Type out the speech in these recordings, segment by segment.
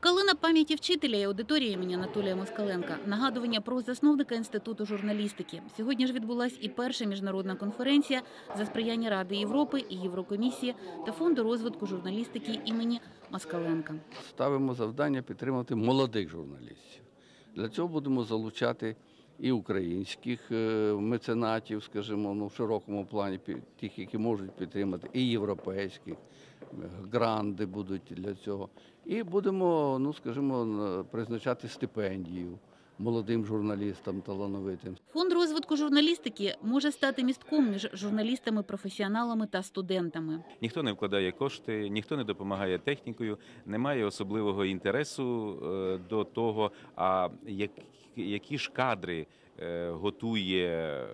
Калина пам'яті вчителя і аудиторії імені Анатолія Москаленка. Нагадування про засновника інституту журналістики. Сьогодні ж відбулась і перша міжнародна конференція за сприяння Ради Європи і Єврокомісії та фонду розвитку журналістики імені Москаленка. ставимо завдання підтримати молодих журналістів. Для цього будемо залучати і українських е, меценатів, скажімо, ну, в широкому плані, тих, які можуть підтримати, і європейських, гранди будуть для цього. І будемо, ну, скажімо, на- призначати стипендію молодим журналістам талановитим. Фонд розвитку журналістики може стати містком між журналістами, професіоналами та студентами. Ніхто не вкладає кошти, ніхто не допомагає технікою, немає особливого інтересу е, до того, а які ж кадри е, готує е,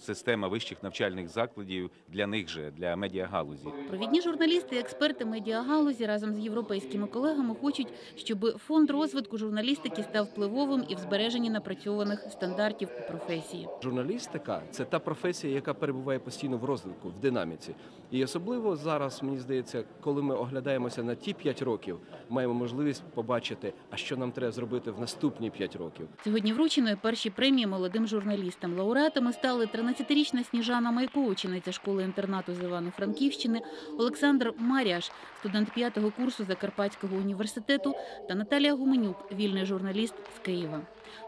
система вищих навчальних закладів для них же, для медіагалузі. Провідні журналісти і експерти медіагалузі разом з європейськими колегами хочуть, щоб фонд розвитку журналістики став впливовим і в збереженні напрацьованих стандартів у професії. Журналістика це та професія, яка перебуває постійно в розвитку, в динаміці. І особливо зараз, мені здається, коли ми оглядаємося на ті 5 років, маємо можливість побачити, а що нам треба зробити в наступні 5 років. Сьогодні вручено перші премії молодим журналістам. Лауреатами стали 13-річна Сніжана Майко, учениця школи-інтернату з Івано-Франківщини, Олександр Маріаш, студент п'ятого курсу Закарпатського університету та Наталія Гуменюк, вільний журналіст з Києва.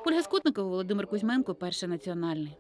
Ольга Скотникова, Володимир Кузьменко, Перший національний.